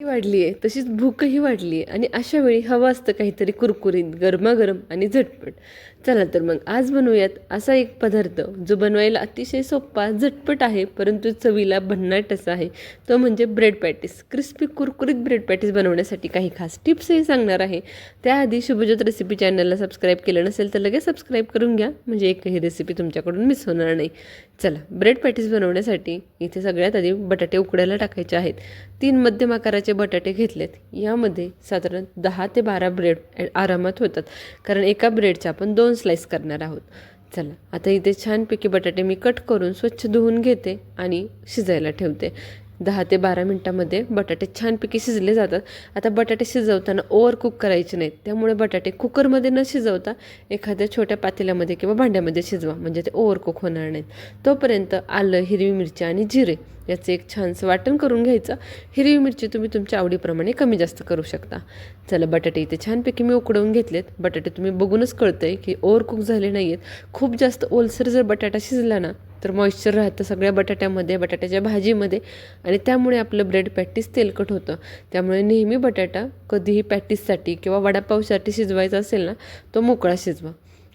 वाढली आहे तशीच भूकही वाढली आहे आणि अशा वेळी हवं असतं काहीतरी कुरकुरीत गरमागरम आणि झटपट. चला तर मग आज बनवूयात असा एक पदार्थ जो बनवायला अतिशय सोपा झटपट आहे परंतु चवीला भन्नाट असा आहे. तो म्हणजे ब्रेड पॅटीस. क्रिस्पी कुरकुरीत ब्रेड पॅटीस बनवण्यासाठी काही खास टिप्सही सांगणार आहे. त्याआधी शुभज्योत रेसिपी चॅनलला सबस्क्राईब केलं नसेल तर लगेच सबस्क्राईब करून घ्या म्हणजे एकही रेसिपी तुमच्याकडून मिस होणार नाही. चला ब्रेड पॅटीस बनवण्यासाठी इथे सगळ्यात आधी बटाटे उकडायला टाकायचे आहेत. तीन मध्यम आकाराचे बटाटे घेतलेत. यामध्ये साधारण दहा ते बारा ब्रेड आरामात होतात. कारण एका ब्रेडच्या आपण दोन स्लाईस करणार आहोत. चला आता इथे छानपैकी बटाटे मी कट करून स्वच्छ धुवून घेते आणि शिजायला ठेवते. दहा ते बारा मिनटामध्ये बटाटे छानपैकी शिजले जातात. आता बटाटे शिजवताना ओव्हर कुक करायचे नाहीत. त्यामुळे बटाटे कुकरमध्ये न शिजवता एखाद्या छोट्या पातेल्यामध्ये किंवा भांड्यामध्ये शिजवा. म्हणजे ते ओव्हर कुक होणार नाहीत. तोपर्यंत आलं हिरवी मिरची आणि जिरे याचं एक छानसं वाटण करून घ्यायचं. हिरवी मिरची तुम्ही तुमच्या आवडीप्रमाणे कमी जास्त करू शकता. चला बटाटे इथे छानपैकी मी उकडवून घेतलेत. बटाटे तुम्ही बघूनच कळतंय की ओव्हर कुक झाले नाही आहेत खूप जास्त ओलसर जर बटाटा शिजला ना तर मॉइश्चर राहतं सगळ्या बटाट्यामध्ये बटाट्याच्या भाजीमध्ये. आणि त्यामुळे आपलं ब्रेड पॅटीस तेलकट होतं. त्यामुळे नेहमी बटाटा कधीही पॅटीससाठी किंवा वडापावसाठी शिजवायचा असेल ना तो मोकळा शिजवा.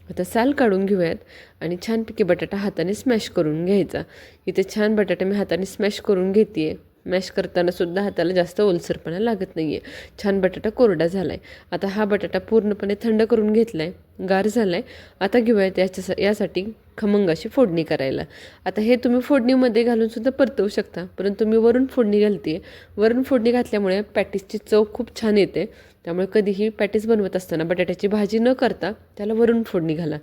आता साल काढून घेऊयात आणि छानपैकी बटाटा हाताने स्मॅश करून घ्यायचा. इथे छान बटाटा मी हाताने स्मॅश करून घेते आहे मॅश करताना सुद्धा हाताला जास्त ओलसरपणा लागत नाही आहे छान बटाटा कोरडा झाला आहे आता हा बटाटा पूर्णपणे थंड करून घेतला आहे गार झाला आहे आता घेऊयात याच्या यासाठी खमंगाशी फोडणी करायला. आता हे तुम्ही फोडणीमध्ये घालून सुद्धा परतवू शकता. परंतु मी वरून फोडणी घालते वरून फोडणी घातल्यामुळे पॅटीसची चव खूप छान येते. त्यामुळे कधीही पॅटीस बनवत असताना बटाट्याची भाजी न करता त्याला वरून फोडणी घाला.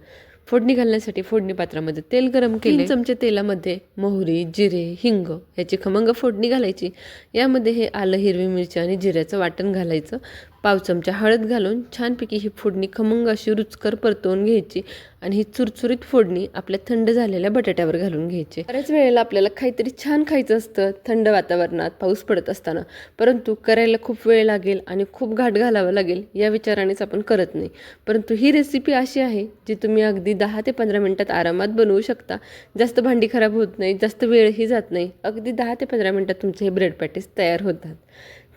फोडणी घालण्यासाठी फोडणी पात्रामध्ये तेल गरम केले. चमचे तेलामध्ये मोहरी जिरे हिंग ह्याची खमंग फोडणी घालायची. यामध्ये हे आलं हिरवी मिरची आणि जिऱ्याचं वाटण घालायचं. पाव चमचा हळद घालून छानपैकी ही फोडणी खमंग अशी रुचकर परतवून घ्यायची आणि ही चुरचुरीत फोडणी आपल्या थंड झालेल्या बटाट्यावर घालून घ्यायची. बऱ्याच वेळेला आपल्याला काहीतरी छान खायचं असतं थंड वातावरणात पाऊस पडत असताना. परंतु करायला खूप वेळ लागेल आणि खूप घाट घालावं लागेल या विचारानेच आपण करत नाही. परंतु ही रेसिपी अशी आहे जी तुम्ही अगदी दहा ते पंधरा मिनटात आरामात बनवू शकता. जास्त भांडी खराब होत नाही जास्त वेळही जात नाही. अगदी दहा ते पंधरा मिनटात तुमचे हे ब्रेड पॅटीस तयार होतात.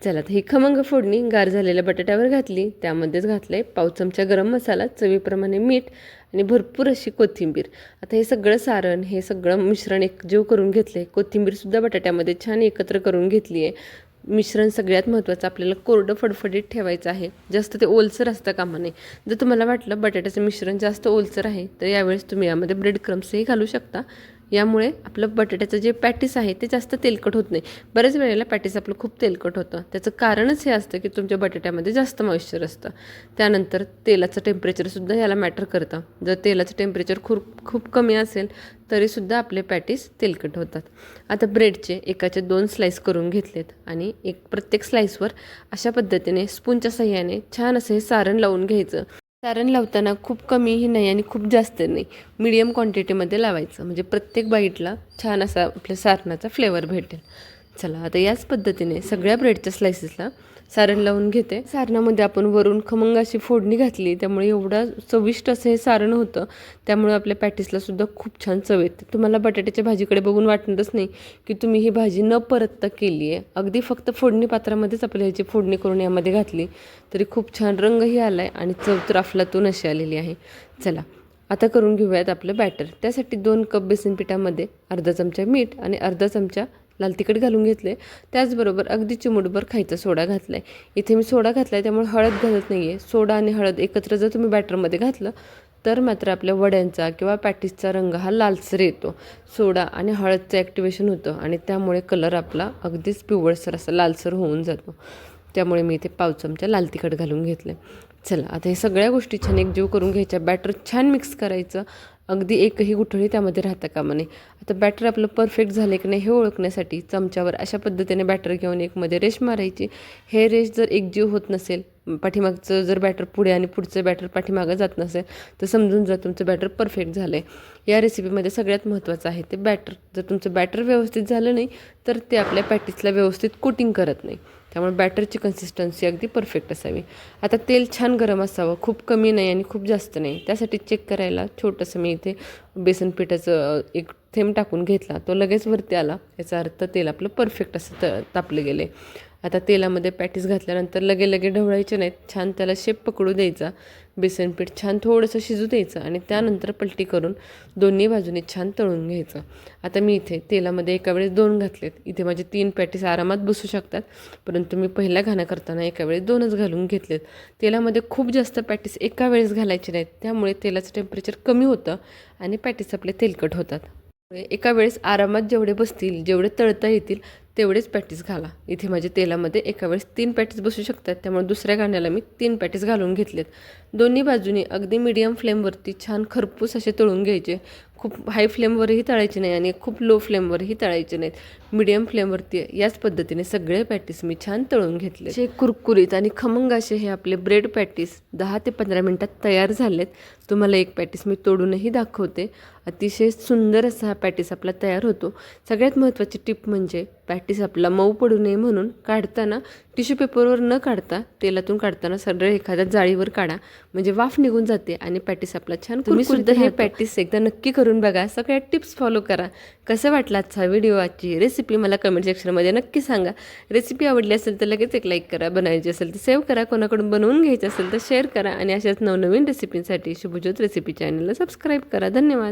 चला तर ही खमंग फोडणी गार झालेल्या बटाट्यावर घातली. त्यामध्येच घातलं आहे पाव चमचा गरम मसाला चवीप्रमाणे मीठ आणि भरपूर अशी कोथिंबीर. आता हे सगळं सारण हे सगळं मिश्रण एकजीव करून घेतलं आहे कोथिंबीरसुद्धा बटाट्यामध्ये छान एकत्र करून घेतली आहे मिश्रण सगळ्यात महत्त्वाचं आपल्याला कोरडं फडफडीत ठेवायचं आहे. जास्त ते ओलसर असतं कामा नये जर तुम्हाला वाटलं बटाट्याचं मिश्रण जास्त ओलसर आहे तर यावेळेस तुम्ही यामध्ये ब्रेड क्रम्सही घालू शकता. यामुळे आपलं बटाट्याचं जे पॅटीस आहे ते जास्त तेलकट होत नाही. बऱ्याच वेळेला पॅटीस आपलं खूप तेलकट होतं. त्याचं कारणच हे असतं की तुमच्या बटाट्यामध्ये जास्त मॉइश्चर असतं. त्यानंतर तेलाचं टेम्परेचरसुद्धा याला मॅटर करतं. जर तेलाचं टेम्परेचर खूप खूप कमी असेल तरीसुद्धा आपले पॅटीस तेलकट होतात. आता ब्रेडचे एकाचे दोन स्लाईस करून घेतलेत आणि एक प्रत्येक स्लाईसवर अशा पद्धतीने स्पूनच्या सहाय्याने छान असं हे सारण लावून घ्यायचं. सारण लावताना खूप कमीही नाही आणि खूप जास्त नाही. मिडियम क्वांटिटीमध्ये लावायचं. म्हणजे प्रत्येक बाईटला छान असा आपल्या सारणाचा फ्लेवर भेटेल. चला आता याच पद्धतीने सगळ्या ब्रेडच्या स्लायसेसला सारण लावून घेते. सारणामध्ये आपण वरून खमंग अशी फोडणी घातली त्यामुळे एवढं चविष्ट असं हे सारण होतं त्यामुळे आपल्या पॅटीसला सुद्धा खूप छान चव येते. तुम्हाला बटाट्याच्या भाजीकडे बघून वाटणारच नाही की तुम्ही ही भाजी न परतता केली आहे. अगदी फक्त फोडणी पात्रामध्येच आपल्या ह्याची फोडणी करून यामध्ये घातली तरी खूप छान रंगही आला आहे आणि चव तर अफलातून अशी आलेली आहे. चला आता करून घेऊयात आपलं बॅटर. त्यासाठी दोन कप बेसन पिठामध्ये अर्धा चमचा मीठ आणि अर्धा चमचा लाल तिखट घालून घेतले त्याचबरोबर अगदी चिमुटभर खायचा सोडा घातला आहे इथे मी सोडा घातला आहे त्यामुळे हळद घालत नाही आहे सोडा आणि हळद एकत्र जर तुम्ही बॅटरमध्ये घातलं तर मात्र आपल्या वड्यांचा किंवा पॅटीसचा रंग हा लालसर येतो. सोडा आणि हळदचं ॲक्टिवेशन होतं आणि त्यामुळे कलर आपला अगदीच पिवळसर असा लालसर होऊन जातो. त्यामुळे मी इथे पाव चमचा लाल तिखट घालून घेतलं चला आता हे सगळ्या गोष्टी छान एकजीव करून घ्यायच्या. बॅटर छान मिक्स करायचं. अगदी एकही गुठळी त्यामध्ये राहता कामा नये आता बॅटर आपलं परफेक्ट झालं की नाही हे ओळखण्यासाठी चमच्यावर अशा पद्धतीने बॅटर घेऊन एकमध्ये रेश मारायची. हे रेश जर एकजीव होत नसेल पाठीमागचं जर बॅटर पुढे आणि पुढचं बॅटर पाठीमागं जात नसेल तर समजून जा तुमचं बॅटर परफेक्ट झालं आहे या रेसिपीमध्ये सगळ्यात महत्त्वाचं आहे ते बॅटर जर तुमचं बॅटर व्यवस्थित झालं नाही तर ते आपल्या पॅटीसला व्यवस्थित कोटिंग करत नाही. त्यामुळे बॅटरची कन्सिस्टन्सी अगदी परफेक्ट असावी. आता तेल छान गरम असावं खूप कमी नाही आणि खूप जास्त नाही. त्यासाठी चेक करायला छोटंसं मी इथे बेसन पिठाचं एक थेंब टाकून घेतला. तो लगेच वरती आला. याचा अर्थ तेल आपलं परफेक्ट असं त तापलं गेले. आता तेलामध्ये पॅटीस घातल्यानंतर लगे लगे ढवळायचे नाहीत. छान त्याला शेप पकडू द्यायचा. बेसन पीठ छान थोडंसं शिजू द्यायचं आणि त्यानंतर पलटी करून दोन्ही बाजूने छान तळून घ्यायचं. आता मी इथे तेलामध्ये एका वेळेस दोन घातलेत. इथे माझे तीन पॅटीस आरामात बसू शकतात परंतु मी पहिल्या घाणं करताना एका वेळेस दोनच घालून घेतलेत. तेलामध्ये खूप जास्त पॅटीस एका वेळेस घालायचे नाहीत त्यामुळे तेलाचं टेम्परेचर कमी होतं आणि पॅटीस आपले तेलकट होतात. एका वेळेस आरामात जेवढे बसतील जेवढे तळता येतील तेवढेच पॅटीस घाला. इथे माझ्या तेलामध्ये एका वेळेस तीन पॅटीस बसू शकतात. त्यामुळे दुसऱ्या गाण्याला मी तीन पॅटीस घालून घेतलेत. दोन्ही बाजूनी अगदी मिडियम फ्लेमवरती छान खरपूस असे तळून घ्यायचे. खूप हाय फ्लेमवरही तळायचे नाही आणि खूप लो फ्लेमवरही तळायचे नाहीत. मिडियम फ्लेमवरती याच पद्धतीने सगळे पॅटीस मी छान तळून घेतले. जे कुरकुरीत आणि खमंग असे हे आपले ब्रेड पॅटीस दहा ते पंधरा मिनटात तयार झालेत. तुम्हाला एक पॅटीस मी तोडूनही दाखवते. अतिशय सुंदर असा हा पॅटीस आपला तयार होतो. सगळ्यात महत्त्वाची टिप म्हणजे पॅटीस आपला मऊ पडू नये म्हणून काढताना टिश्यू पेपरवर न काढता तेलातून काढताना सरळ एखाद्या जाळीवर काढा. म्हणजे वाफ निघून जाते आणि पॅटीस आपला छान तुम्ही सुद्धा हे पॅटीस एकदा नक्की करून बघा. सगळ्या टिप्स फॉलो करा. कसं वाटला आजचा व्हिडिओ? आजची रेसिपी मला कमेंट सेक्शनमध्ये नक्की सांगा. रेसिपी आवडली असेल तर लगेच एक लाईक करा बनायची असेल तर सेव्ह करा कोणाकडून बनवून घ्यायचं असेल तर शेअर करा आणि अशाच नवनवीन रेसिपींसाठी शुभज्योत रेसिपी चॅनलला सबस्क्राईब करा. धन्यवाद.